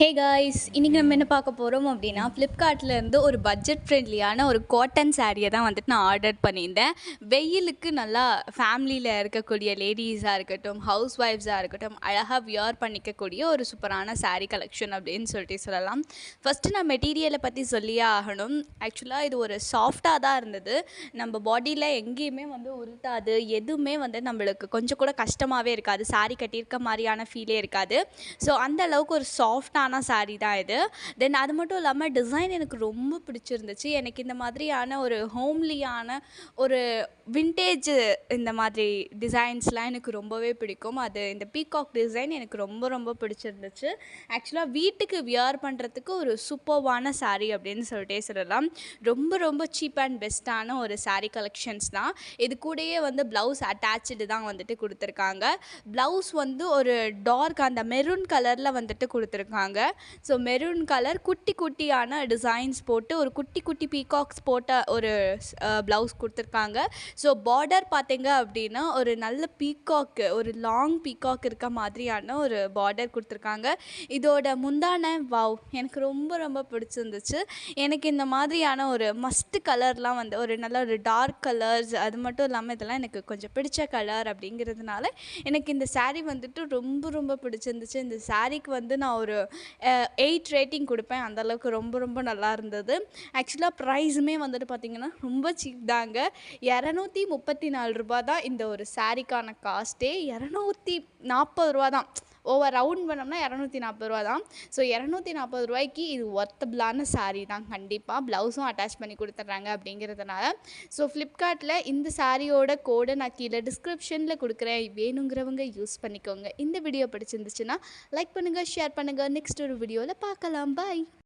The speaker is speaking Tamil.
ஹே காய்ஸ் இன்றைக்கி நம்ம என்ன பார்க்க போகிறோம் அப்படின்னா ஃப்ளிப்கார்ட்லேருந்து ஒரு பட்ஜெட் ஃப்ரெண்ட்லியான ஒரு காட்டன் சாரியை தான் வந்துட்டு நான் ஆர்டர் பண்ணியிருந்தேன். வெயிலுக்கு நல்லா ஃபேமிலியில் இருக்கக்கூடிய லேடிஸாக இருக்கட்டும் ஹவுஸ் ஒய்ஃப்ஸாக இருக்கட்டும் அழகாக வியர் பண்ணிக்கக்கூடிய ஒரு சூப்பரான சாரீ கலெக்ஷன் அப்படின்னு சொல்லிட்டு சொல்லலாம். ஃபஸ்ட்டு நான் மெட்டீரியலை பற்றி சொல்லியே ஆகணும். ஆக்சுவலாக இது ஒரு சாஃப்டாக தான் இருந்தது. நம்ம பாடியில் எங்கேயுமே வந்து உருட்டாது. எதுவுமே வந்து நம்மளுக்கு கொஞ்சம் கூட கஷ்டமாகவே இருக்காது. saree கட்டியிருக்க மாதிரியான ஃபீலே இருக்காது. ஸோ அந்த அளவுக்கு ஒரு சாஃப்டான saree தான் இது. தென் அது மட்டும் இல்லாமல் டிசைன் எனக்கு ரொம்ப பிடிச்சிருந்துச்சு. எனக்கு இந்த மாதிரியான ஒரு ஹோம்லியான ஒரு விண்டேஜ் இந்த மாதிரி டிசைன்ஸ்லாம் எனக்கு ரொம்பவே பிடிக்கும். அது இந்த பீகாக் டிசைன் எனக்கு ரொம்ப ரொம்ப பிடிச்சிருந்துச்சு. ஆக்சுவலாக வீட்டுக்கு வியர் பண்ணுறதுக்கு ஒரு சூப்பர்வான சாரீ அப்படின்னு சொல்லிட்டே சொல்லலாம். ரொம்ப ரொம்ப சீப் அண்ட் பெஸ்ட்டான ஒரு சாரீ கலெக்ஷன்ஸ் தான். இது கூடயே வந்து ப்ளவுஸ் அட்டாச்சு தான் வந்துட்டு கொடுத்துருக்காங்க. ப்ளவுஸ் வந்து ஒரு டார்க் அந்த மெரூன் கலரில் வந்துட்டு கொடுத்துருக்காங்க. ஸோ மெரூன் கலர் குட்டி குட்டியான டிசைன்ஸ் போட்டு ஒரு குட்டி குட்டி பீகாக்ஸ் போட்ட ஒரு ப்ளவுஸ் கொடுத்துருக்காங்க. ஸோ பார்டர் பார்த்தீங்க அப்படின்னா ஒரு நல்ல பீகாக்கு ஒரு லாங் பீகாக் இருக்க மாதிரியான ஒரு பார்டர் கொடுத்துருக்காங்க. இதோட முந்தான வாவ் எனக்கு ரொம்ப ரொம்ப பிடிச்சிருந்துச்சு. எனக்கு இந்த மாதிரியான ஒரு மஸ்ட் கலர்லாம் வந்து ஒரு நல்ல ஒரு டார்க் கலர்ஸ் அது மட்டும் இல்லாமல் இதெல்லாம் எனக்கு கொஞ்சம் பிடிச்ச கலர் அப்படிங்கிறதுனால எனக்கு இந்த சாரீ வந்துட்டு ரொம்ப ரொம்ப பிடிச்சிருந்துச்சு. இந்த சாரீக்கு வந்து நான் ஒரு எயிட் ரேட்டிங் கொடுப்பேன். அந்த அளவுக்கு ரொம்ப ரொம்ப நல்லா இருந்தது. ஆக்சுவலாக ப்ரைஸுமே வந்துட்டு பார்த்திங்கன்னா ரொம்ப சீப் தாங்க. இரநூத்தி முப்பத்தி நாலு ரூபா தான் இந்த ஒரு சாரீக்கான காஸ்ட்டே இரநூத்தி நாற்பது ரூபா தான். ஓவர் ரவுண்ட் பண்ணோம்னா இரநூத்தி நாற்பது ரூபா தான் ஸோ இரநூத்தி நாற்பது ரூபாய்க்கு இது ஒர்த்தபிளான சாரீ தான். கண்டிப்பாக ப்ளவுஸும் அட்டாச் பண்ணி கொடுத்துட்றாங்க அப்படிங்கிறதுனால. ஸோ ஃப்ளிப்கார்ட்டில் இந்த சாரியோட கோடை நான் கீழே டிஸ்கிரிப்ஷனில் கொடுக்குறேன். வேணுங்கிறவங்க யூஸ் பண்ணிக்கோங்க. இந்த வீடியோ பிடிச்சிருந்துச்சுன்னா லைக் பண்ணுங்கள் ஷேர் பண்ணுங்கள் நெக்ஸ்ட் ஒரு வீடியோவில் பார்க்கலாம். பாய்